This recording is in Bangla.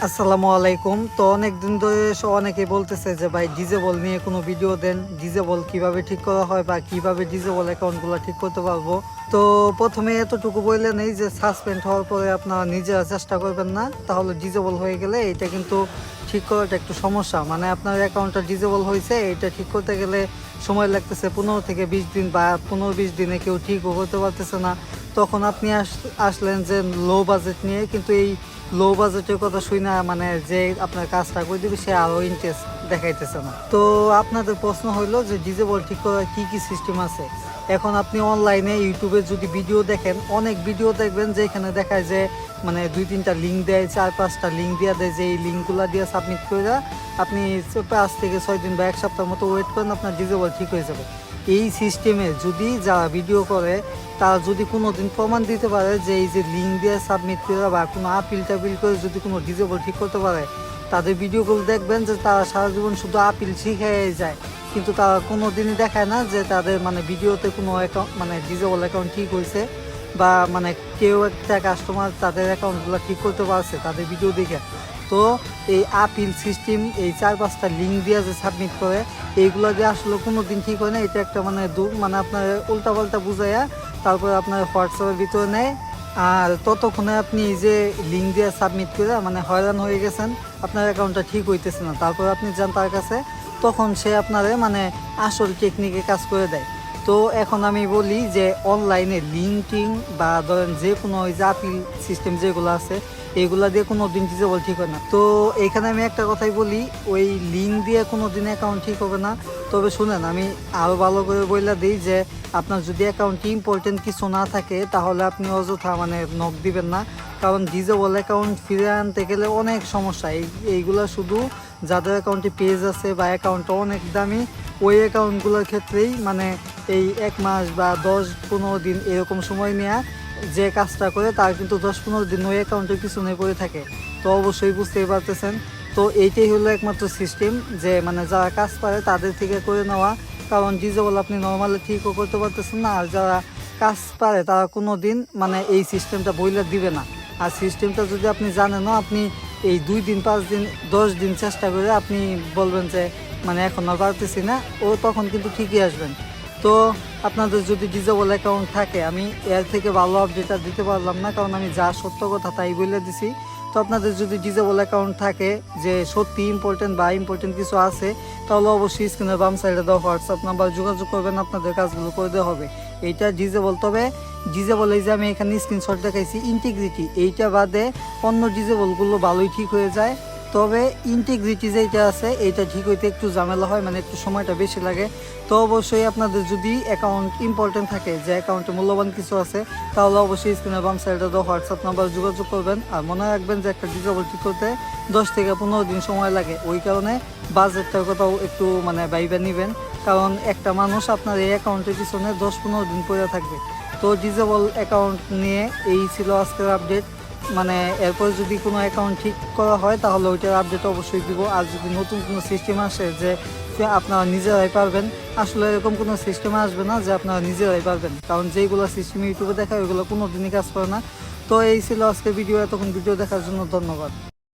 আসসালামু আলাইকুম। তো অনেক দিন ধরে স- অনেকে বলতেছে যে, ভাই ডিজেবল নিয়ে কোনো ভিডিও দেন। ডিজেবল কীভাবে ঠিক করা হয় বা কীভাবে ডিজেবল অ্যাকাউন্টগুলো ঠিক করতে পারব? তো প্রথমে এতটুকু বললে নেই যে সাসপেন্ড হওয়ার পরে আপনারা নিজেরা চেষ্টা করবেন না। তাহলে ডিজেবল হয়ে গেলে এটা কিন্তু ঠিক করাটা একটু সমস্যা। মানে আপনার অ্যাকাউন্টটা ডিজেবল হয়েছে এটা ঠিক করতে গেলে সময় লাগতেছে পনেরো থেকে বিশ দিন বা পনেরো বিশ দিনে কেউ ঠিকও করতে পারতেছে না। তখন আপনি আস- আসলেন যে লো বাজেট নিয়ে। কিন্তু এই লো বাজেটের কথা শুই না মানে যে আপনার কাজটা করে দিবে সে আরও ইন্টারেস্ট দেখাইতেছে না। তো আপনাদের প্রশ্ন হইল যে ডিজেবল ঠিক করার কি কি সিস্টেম আছে? এখন আপনি অনলাইনে ইউটিউবে যদি ভিডিও দেখেন, অনেক ভিডিও দেখবেন যে এখানে দেখায় যে মানে দুই তিনটা লিঙ্ক দেয়, চার পাঁচটা লিঙ্ক দেওয়া দেয়, যে এই লিঙ্কগুলো দিয়ে সাবমিট করে আপনি পাঁচ থেকে ছয় দিন বা এক সপ্তাহ মতো ওয়েট করেন, আপনার ডিজেবল ঠিক হয়ে যাবে। এই সিস্টেমে যদি যারা ভিডিও করে তারা যদি কোনো দিন প্রমাণ দিতে পারে যে এই যে লিঙ্ক দিয়ে সাবমিট করে বা কোনো আপিল টাপিল করে যদি কোনো ডিজেবল ঠিক করতে পারে, তাদের ভিডিওগুলো দেখবেন যে তারা সারা জীবন শুধু আপিল শিখে যায়। কিন্তু তারা কোনো দিনই দেখায় না যে তাদের মানে ভিডিওতে কোনো অ্যাকাউন্ট মানে ডিজেবল অ্যাকাউন্ট ঠিক হয়েছে বা মানে কেউ একটা কাস্টমার তাদের অ্যাকাউন্টগুলো ঠিক করতে পারছে তাদের ভিডিও দেখে। তো এই আপিল সিস্টেম এই চার পাঁচটা লিঙ্ক দিয়ে যে সাবমিট করে, এইগুলো দিয়ে আসলে কোনো দিন ঠিক হয় না, এটা একটা মানে মানে আপনার উল্টা পাল্টা বুঝাইয়া তারপরে আপনার হোয়াটসঅ্যাপের ভিতরে নেয়। আর ততক্ষণে আপনি যে লিঙ্ক দিয়ে সাবমিট করে মানে হয়রান হয়ে গেছেন, আপনার অ্যাকাউন্টটা ঠিক হইতেছে না। তারপরে আপনি যান তার কাছে, তখন সে আপনারে মানে আসল টেকনিকে কাজ করে দেয়। তো এখন আমি বলি যে অনলাইনে লিঙ্কিং বা ধরেন যে কোনো ওই যে আপিল সিস্টেম যেগুলো আছে এগুলা দিয়ে কোনো দিন ডিজেবল ঠিক হয় না। তো এখানে আমি একটা কথাই বলি, ওই লিঙ্ক দিয়ে কোনো দিন অ্যাকাউন্ট ঠিক হবে না। তবে শুনেন, আমি আরও ভালো করে বইলা দিই যে, আপনার যদি অ্যাকাউন্টে ইম্পর্টেন্ট কিছু না থাকে, তাহলে আপনি অযথা মানে নক দিবেন না। কারণ ডিজেবল অ্যাকাউন্ট ফিরে আনতে গেলে অনেক সমস্যা। এই, এইগুলো শুধু যাদের অ্যাকাউন্টে পেজ আছে বা অ্যাকাউন্টটা অনেক দামি, ওই অ্যাকাউন্টগুলোর ক্ষেত্রেই মানে এই এক মাস বা দশ, পনেরো দিন এরকম সময় নেওয়া যে কাজটা করে তার কিন্তু দশ পনেরো দিন ওই অ্যাকাউন্টের পিছনে পড়ে থাকে। তো অবশ্যই বুঝতেই পারতেছেন। তো এইটাই হলো একমাত্র সিস্টেম যে মানে যারা কাজ পারে তাদের থেকে করে নেওয়া। কারণ ডিজেবল আপনি নর্মালি ঠিকও করতে পারতেছেন না, আর যারা কাজ পারে তারা কোনো দিন মানে এই সিস্টেমটা বইলে দিবে না। আর সিস্টেমটা যদি আপনি জানেনও আপনি এই দুই দিন, পাঁচ দিন, দশ দিন চেষ্টা করে আপনি বলবেন যে মানে এখন আর পারতেছি না। ও তখন কিন্তু ঠিকই আসবেন। তো আপনাদের যদি ডিজেবল অ্যাকাউন্ট থাকে, আমি এর থেকে ভালো আপডেট আর দিতে পারলাম না, কারণ আমি যা সত্য কথা তাই বলে দিছি। তো আপনাদের যদি ডিজেবল অ্যাকাউন্ট থাকে, যে সত্যি ইম্পর্টেন্ট বা ইম্পর্টেন্ট কিছু আছে, তাহলে অবশ্যই স্ক্রিনের বাম সাইডে দেওয়া হোয়াটসঅ্যাপ নাম্বার যোগাযোগ করবেন, আপনাদের কাজগুলো করে দেওয়া হবে। এইটা ডিজেবল তবে ডিজেবল এই যে আমি এখানে স্ক্রিনশট দেখাইছি ইন্টিগ্রিটি এইটা বাদে অন্য ডিজেবলগুলো ভালোই ঠিক হয়ে যায়। তবে ইন্টিগ্রিটি যেটা আছে, এইটা ঠিক হইতে একটু ঝামেলা হয় মানে একটু সময়টা বেশি লাগে। তো অবশ্যই আপনাদের যদি অ্যাকাউন্ট ইম্পর্টেন্ট থাকে, যে অ্যাকাউন্টে মূল্যবান কিছু আছে, তাহলে অবশ্যই স্ক্রিনের বাম সাইডে তো হোয়াটসঅ্যাপ নাম্বার যোগাযোগ করবেন। আর মনে রাখবেন যে একটা ডিজেবল ঠিক করতে দশ থেকে পনেরো দিন সময় লাগে। ওই কারণে বাজেটটার কথাও একটু মানে বাইবে নেবেন। কারণ একটা মানুষ আপনার এই অ্যাকাউন্টের পিছনে দশ পনেরো দিন পরে থাকবে। তো ডিজেবল অ্যাকাউন্ট নিয়ে এই ছিল আজকের আপডেট মানে এরপর যদি কোনো অ্যাকাউন্ট ঠিক করা হয়, তাহলে ওইটার আপডেট অবশ্যই দিব। আর যদি নতুন কোনো সিস্টেম আসে যে আপনারা নিজেরাই পারবেন, আসলে এরকম কোনো সিস্টেম আসবে না যে আপনারা নিজেরাই পারবেন। কারণ যেইগুলো সিস্টেম ইউটিউবে দেখায়, ওইগুলো কোনো দিনই কাজ করে না। তো এই ছিল আজকের ভিডিও এতক্ষণ ভিডিও দেখার জন্য ধন্যবাদ।